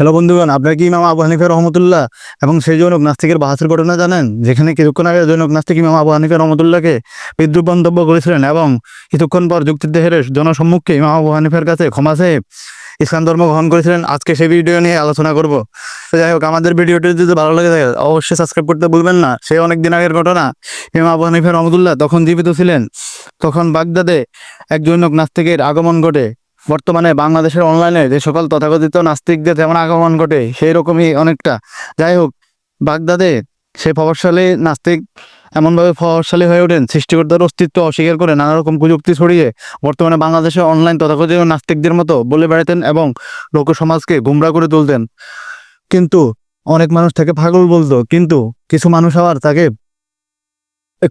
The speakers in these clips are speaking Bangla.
হ্যালো বন্ধুগণ, আপনারা কি ইমাম আবু হানিফা রহমতুল্লাহ এবং সেই জনক নাস্তিকের বাহাসের ঘটনা জানেন? যেখানে কিছুক্ষণ আগে জনক নাস্তিক ইমাম আবু হানিফা রহমতুল্লাহকে বিদ্রুপ মন্তব্য করেছিলেন এবং কিছুক্ষণ পর যুক্তিতে হেরে জনসম্মুখে ইমাম আবু হানিফার কাছে ক্ষমা চেয়ে ইসলাম ধর্ম গ্রহণ করেছিলেন। আজকে সেই ভিডিও নিয়ে আলোচনা করব। তো যাই হোক, আমাদের ভিডিওটি যদি ভালো লাগে থাকে, অবশ্যই সাবস্ক্রাইব করতে ভুলবেন না। সেই অনেক দিন আগের ঘটনা। ইমাম আবু হানিফা রহমতুল্লাহ তখন জীবিত ছিলেন। তখন বাগদাদে এক জৈনক নাস্তিকের আগমন ঘটে। বর্তমানে বাংলাদেশের অনলাইনে যে সকল তথাকথিত নাস্তিকদের যেমন আগমন ঘটে সেই রকমই অনেকটা। যাই হোক, বাগদাদে সে প্রভাবশালী নাস্তিক এমনভাবে প্রভাবশালী হয়ে ওঠেন, সৃষ্টিকর্তার অস্তিত্ব অস্বীকার করে নানা রকম প্রযুক্তি ছড়িয়ে বর্তমানে বাংলাদেশের অনলাইন তথাকথিত নাস্তিকদের মতো বলে বেড়াতেন এবং লোক সমাজকে গুমরা করে তুলতেন। কিন্তু অনেক মানুষ তাকে পাগল বলতো, কিন্তু কিছু মানুষ আবার তাকে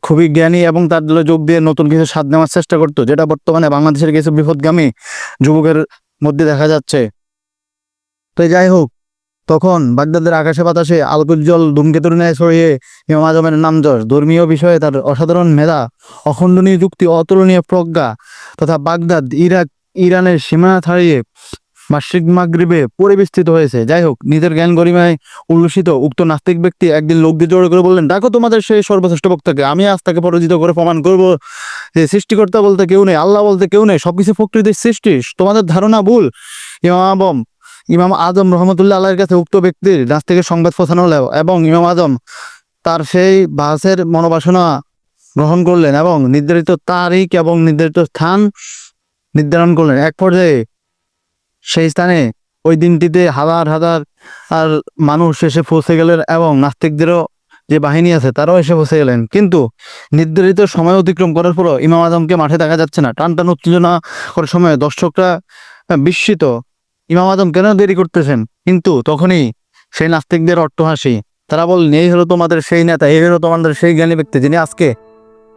খুবই জ্ঞানী এবং তার দলে যোগ দিয়ে নতুন কিছু স্বাদ নেওয়ার চেষ্টা করতো, যেটা বর্তমানে বাংলাদেশের কিছু বিপদগামী যুবকের মধ্যে দেখা যাচ্ছে। তো যাই হোক, তখন বাগদাদের আকাশে বাতাসে আলোকোজ্জ্বল ধূমকেতুর ন্যায় ছড়িয়ে ইমাম আজমের নাম যশ, ধর্মীয় বিষয়ে তার অসাধারণ মেধা, অখণ্ডনীয় যুক্তি, অতুলনীয় প্রজ্ঞা, তথা বাগদাদ, ইরাক, ইরানের সীমানা ছাড়িয়ে বার্ষিক মাগরিবে পরিবেষ্টিত হয়েছে। যাই হোক, নিজের জ্ঞান গরিমায় উল্লসিত উক্ত নাস্তিক ব্যক্তি একদিন লোক দিয়ে জোরে করে বললেন, ডাকো তোমাদের সেই সর্বশ্রেষ্ঠ বক্তাকে, আমি আজ তাকে পরাজিত করে প্রমাণ করব যে সৃষ্টিকর্তা বলতে কেউ নেই, আল্লাহ বলতে কেউ নেই, সবকিছু প্রকৃতির সৃষ্টি। তোমাদের ধারণা ভুল। ইমাম ইমাম আজম রহমতুল্লাহ আল্লাহর কাছে উক্ত ব্যক্তির নাচ থেকে সংবাদ পৌঁছানো হলো এবং ইমাম আজম তার সেই বাসের মনোবাসনা গ্রহণ করলেন এবং নির্ধারিত তারিখ এবং নির্ধারিত স্থান নির্ধারণ করলেন। এক পর্যায়ে সেই স্থানে ওই দিনটিতে হাজার হাজার, আর মানুষ এসে পৌঁছে গেলেন এবং নাস্তিকদেরও যে বাহিনী আছে তারাও এসে পৌঁছে গেলেন। কিন্তু নির্ধারিত সময় অতিক্রম করার পরও ইমাম আজমকে মাঠে দেখা যাচ্ছে না। টান টান উত্তেজনা করার সময় দর্শকরা বিস্মিত। ইমাম আজম কেন দেরি করতেছেন? কিন্তু তখনই সেই নাস্তিকদের অট্টহাসি। তারা বললেন, এই হলো তোমাদের সেই নেতা, এই হলো তোমাদের সেই জ্ঞানী ব্যক্তি যিনি আজকে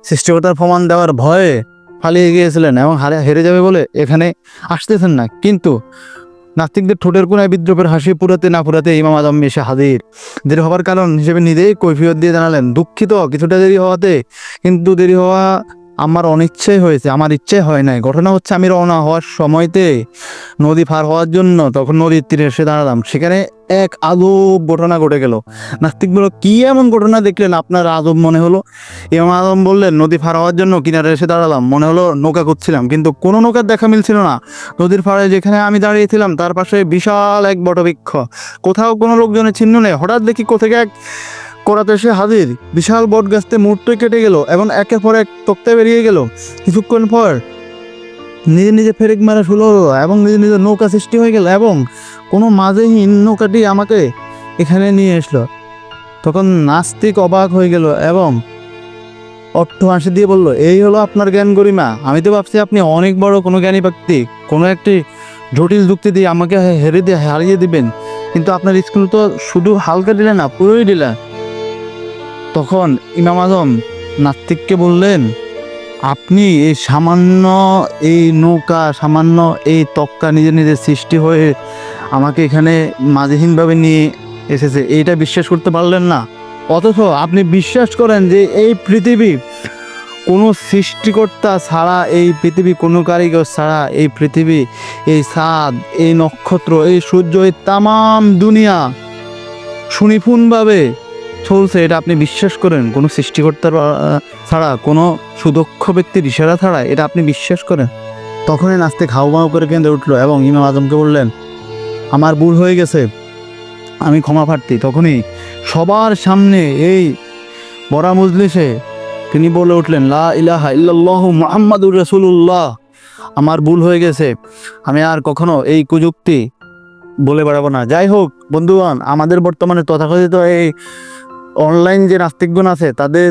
সৃষ্টিকতার প্রমাণ দেওয়ার ভয়ে পালিয়ে গিয়েছিলেন এবং হারে হেরে যাবে বলে এখানে আসতেছেন না। কিন্তু নাস্তিকদের ঠোঁটের কোনায় বিদ্রোপের হাসি পুরাতে না পুরাতে ইমাম আজম এসে হাজির। দেরি হওয়ার কারণ হিসেবে নিজেই কৈফিয়ত দিয়ে জানালেন, দুঃখিত, কিছুটা দেরি হওয়াতে, কিন্তু দেরি হওয়া আমার অনিচ্ছাই হয়েছে, আমার ইচ্ছে হয় নাই। ঘটনা হচ্ছে, আমি রওনা হওয়ার সময়তে নদী পার হওয়ার জন্য তখন নদীর তীরে এসে দাঁড়ালাম। সেখানে এক আজব ঘটনা ঘটে গেল। নাস্তিকগুলো কি এমন ঘটনা দেখলেন আপনার আজব মনে হলো? ইমাম আজম বললেন, নদী পার হওয়ার জন্য কিনারে এসে দাঁড়ালাম। মনে হলো নৌকা করছিলাম কিন্তু কোনো নৌকার দেখা মিলছিল না। নদীর পাড়ে যেখানে আমি দাঁড়িয়েছিলাম, তার পাশে বিশাল এক বটবৃক্ষ। কোথাও কোনো লোকজনের চিহ্ন নেই। হঠাৎ দেখি কোথেকে এক করাতে এসে হাজির। বিশাল বট গাছতে মুহূর্তে কেটে গেল এবং একের পর এক তক্তা বেরিয়ে গেল। কিছুক্ষণ পর নিজে নিজে ফেরেক মারা শুরু হলো এবং নিজে নিজে নৌকা সৃষ্টি হয়ে গেল এবং কোনো মাঝেহীন নৌকাটি আমাকে এখানে নিয়ে আসলো তখন নাস্তিক অবাক হয়ে গেল এবং অর্থ হাসি দিয়ে বলল, এই হলো আপনার জ্ঞান গরিমা। আমি তো ভাবছি আপনি অনেক বড় কোনো জ্ঞানী ব্যক্তি। কোনো একটি জটিল যুক্তি দিয়ে আমাকে হেরে দিয়ে হারিয়ে দিবেন। কিন্তু আপনার স্কুল তো শুধু হালকা দিলে না, পুরোই দিলেন তখন ইমাম আজম নাত্তিককে বললেন, আপনি এই সামান্য এই নৌকা, সামান্য এই তক্কা নিজে নিজে সৃষ্টি হয়ে আমাকে এখানে মাঝহীনভাবে নিয়ে এসেছে। এইটা বিশ্বাস করতে পারলেন না। অথচ আপনি বিশ্বাস করেন যে এই পৃথিবী কোনো সৃষ্টিকর্তা ছাড়া, এই পৃথিবী কোনো কারিগর ছাড়া, এই পৃথিবী, এই চাঁদ এই নক্ষত্র, এই সূর্য, এই তামাম দুনিয়া সুনিপুণভাবে চলছে, এটা আপনি বিশ্বাস করেন? কোনো সৃষ্টিকর্তার ছাড়া, কোনো সুদক্ষ ব্যক্তির ইশারা ছাড়া এটা আপনি বিশ্বাস করেন? তখনই নাস্তিক হাউমাউ করে কেঁদে উঠল এবং ইমাম আজমকে বললেন, আমার ভুল হয়ে গেছে, আমি ক্ষমা প্রার্থী। তখনই সবার সামনে এই বড়া মজলিসে তিনি বলে উঠলেন, লা ইলাহা ইল্লাল্লাহু মুহাম্মাদুর রাসূলুল্লাহ, আমার ভুল হয়ে গেছে, আমি আর কখনো এই কুযুক্তি বলে বেড়াবো না। যাই হোক, বন্ধুগণ, আমাদের বর্তমানে তথাকথিত এই অনলাইন যে নাস্তিকগণ আছে, তাদের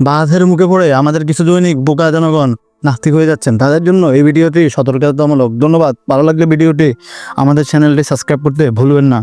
বাধের মুখে পড়ে আমাদের কিছু দৈনিক বোকা জনগণ নাস্তিক হয়ে যাচ্ছেন। তাদের জন্য এই ভিডিওটি সতর্কতামূলক। ধন্যবাদ। ভালো লাগলে ভিডিওটি আমাদের চ্যানেলটি সাবস্ক্রাইব করতে ভুলবেন না।